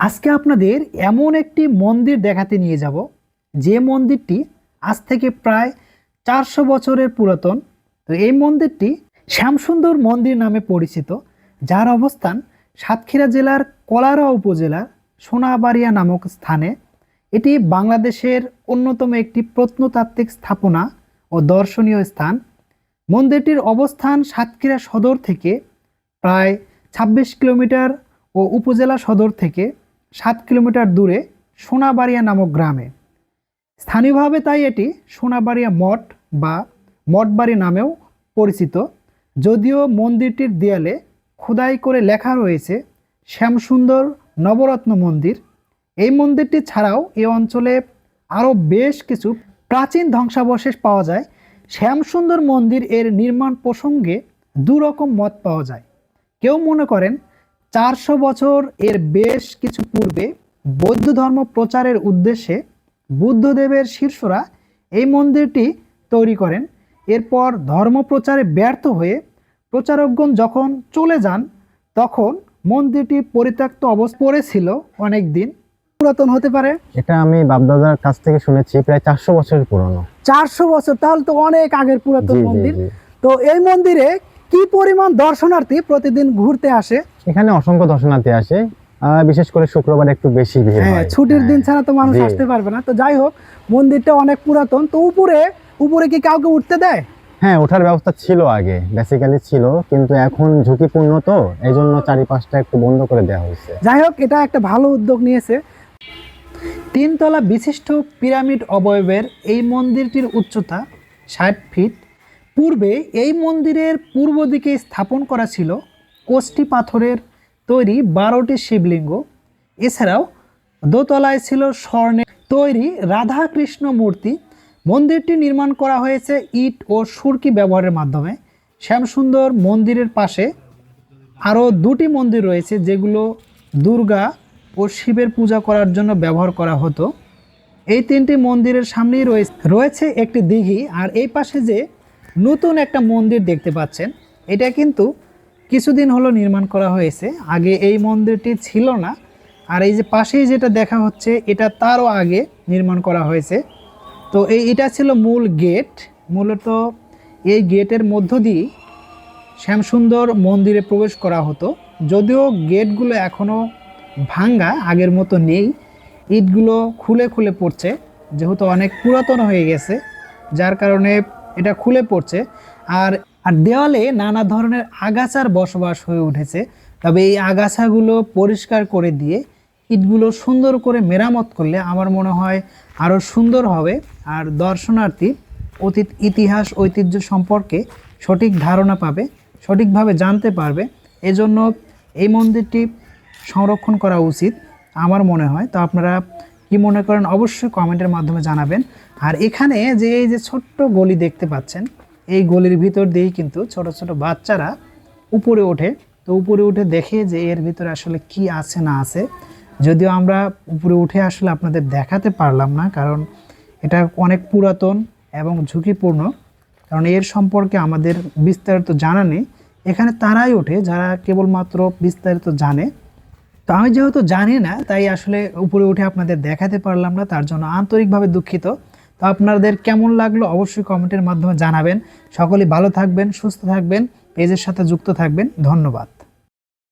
আজকে আপনাদের এমন একটি মন্দির দেখাতে নিয়ে যাব, যে মন্দিরটি আজ থেকে প্রায় চারশো বছরের পুরাতন। তো এই মন্দিরটি শ্যামসুন্দর মন্দির নামে পরিচিত, যার অবস্থান সাতক্ষীরা জেলার কলারা উপজেলার সোনাবাড়িয়া নামক স্থানে। এটি বাংলাদেশের অন্যতম একটি প্রত্নতাত্ত্বিক স্থাপনা ও দর্শনীয় স্থান। মন্দিরটির অবস্থান সাতক্ষীরা সদর থেকে প্রায় ২৬ কিলোমিটার ও উপজেলা সদর থেকে সাত কিলোমিটার দূরে সোনাবাড়িয়া নামক গ্রামে। স্থানীয়ভাবে তাই এটি সোনাবাড়িয়া মঠ বা মঠবাড়ি নামেও পরিচিত। যদিও মন্দিরটির দেয়ালে খোদাই করে লেখা রয়েছে, শ্যামসুন্দর নবরত্ন মন্দির এই মন্দিরটি ছাড়াও এই অঞ্চলে আরও বেশ কিছু প্রাচীন ধ্বংসাবশেষ পাওয়া যায়। শ্যামসুন্দর মন্দির এর নির্মাণ প্রসঙ্গে দু রকম মত পাওয়া যায়। কেউ মনে করেন চারশো বছর এর বেশ কিছু পূর্বে বৌদ্ধ ধর্ম প্রচারের উদ্দেশ্যে বুদ্ধদেবের শীর্ষরা এই মন্দিরটি তৈরি করেন। এরপর ধর্ম প্রচারে ব্যর্থ হয়ে প্রচারকগণ যখন চলে যান তখন মন্দিরটি পরিত্যক্ত অবস্থা পড়েছিল অনেক দিন পুরাতন হতে পারে। এটা আমি বাপদাদার কাছ থেকে শুনেছি প্রায় চারশো বছরের পুরনো। চারশো বছর তাহলে তো অনেক আগের পুরাতন মন্দির। তো এই মন্দিরে কি পরিমাণ দর্শনার্থী প্রতিদিন ঘুরতে আসে? এখানে অসংখ্য দর্শনার্থী আসে বিশেষ করে শুক্রবার একটু বেশি ভিড় হ্যাঁ হয়। ছুটির দিন হ্যাঁ। ছাড়া তো মানুষ আসতে পারবে না। তো যাই হোক মন্দিরটা অনেক পুরাতন। তো উপরে উপরে কি কাউকে উঠতে দেয়? হ্যাঁ ওঠার ব্যবস্থা ছিল আগে বেসিক্যালি ছিল কিন্তু এখন ঝুঁকিপূর্ণ তো এই জন্য চারিপাশটা একটু বন্ধ করে দেওয়া হয়েছে। যাই হোক এটা একটা ভালো উদ্যোগ নিয়েছে। তিনতলা বিশিষ্ট পিরামিড অবয়বের এই মন্দিরটির উচ্চতা ষাট ফিট। পূর্বে এই মন্দিরের পূর্ব দিকে স্থাপন করা ছিল। কোষ্টি পাথরের তৈরি বারোটি শিবলিঙ্গ। এছাড়াও দোতলায় ছিল স্বর্ণের তৈরি রাধা কৃষ্ণ মূর্তি। মন্দিরটি নির্মাণ করা হয়েছে ইট ও সুরকি ব্যবহারের মাধ্যমে। শ্যামসুন্দর মন্দিরের পাশে আরও দুটি মন্দির রয়েছে, যেগুলো দুর্গা ও শিবের পূজা করার জন্য ব্যবহার করা হতো। এই তিনটি মন্দিরের সামনেই রয়েছে রয়েছে একটি দিঘি। আর এই পাশে যে নতুন একটা মন্দির দেখতে পাচ্ছেন, এটা কিন্তু কিছুদিন হলো নির্মাণ করা হয়েছে। আগে এই মন্দিরটি ছিল না। আর এই যে পাশেই যেটা দেখা হচ্ছে, এটা তারও আগে নির্মাণ করা হয়েছে। তো এই, এটা ছিল মূল গেট। মূলত এই গেটের মধ্য দিয়ে শ্যামসুন্দর মন্দিরে প্রবেশ করা হতো। যদিও গেটগুলো এখনও ভাঙ্গা, আগের মতো নেই। ইটগুলো খুলে খুলে পড়ছে, যেহেতু অনেক পুরাতন হয়ে গেছে, যার কারণে এটা খুলে পড়ছে। আর আর দেওয়ালে নানা ধরনের আগাছার বসবাস হয়ে উঠেছে। তবে এই আগাছাগুলো পরিষ্কার করে দিয়ে ইটগুলো সুন্দর করে মেরামত করলে আমার মনে হয় আরও সুন্দর হবে। আর দর্শনার্থী অতীত ইতিহাস, ঐতিহ্য সম্পর্কে সঠিক ধারণা পাবে, সঠিকভাবে জানতে পারবে। এজন্য এই মন্দিরটি সংরক্ষণ করা উচিত আমার মনে হয়। তো আপনারা কি মনে করেন অবশ্যই কমেন্টের মাধ্যমে জানাবেন। আর এখানে যে এই যে ছোট্ট গলি দেখতে পাচ্ছেন এই গলির ভিতর দিয়েই কিন্তু ছোট ছোট বাচ্চারা উপরে ওঠে। তো উপরে উঠে দেখে যে এর ভিতরে আসলে কি আছে না আছে, যদিও আমরা উপরে উঠে আসলে আপনাদের দেখাতে পারলাম না, কারণ এটা অনেক পুরাতন এবং ঝুঁকিপূর্ণ। কারণ এর সম্পর্কে আমাদের বিস্তারিত জানা নেই। এখানে তারাই ওঠে, যারা কেবলমাত্র বিস্তারিত জানে। তো আমি যেহেতু জানি না, তাই আসলে উপরে উঠে আপনাদের দেখাতে পারলাম না, তার জন্য আন্তরিকভাবে দুঃখিত। তো আপনাদের কেমন লাগল অবশ্যই কমেন্টের মাধ্যমে জানাবেন। সকলেই ভালো থাকবেন, সুস্থ থাকবেন, পেজের সাথে যুক্ত থাকবেন। ধন্যবাদ।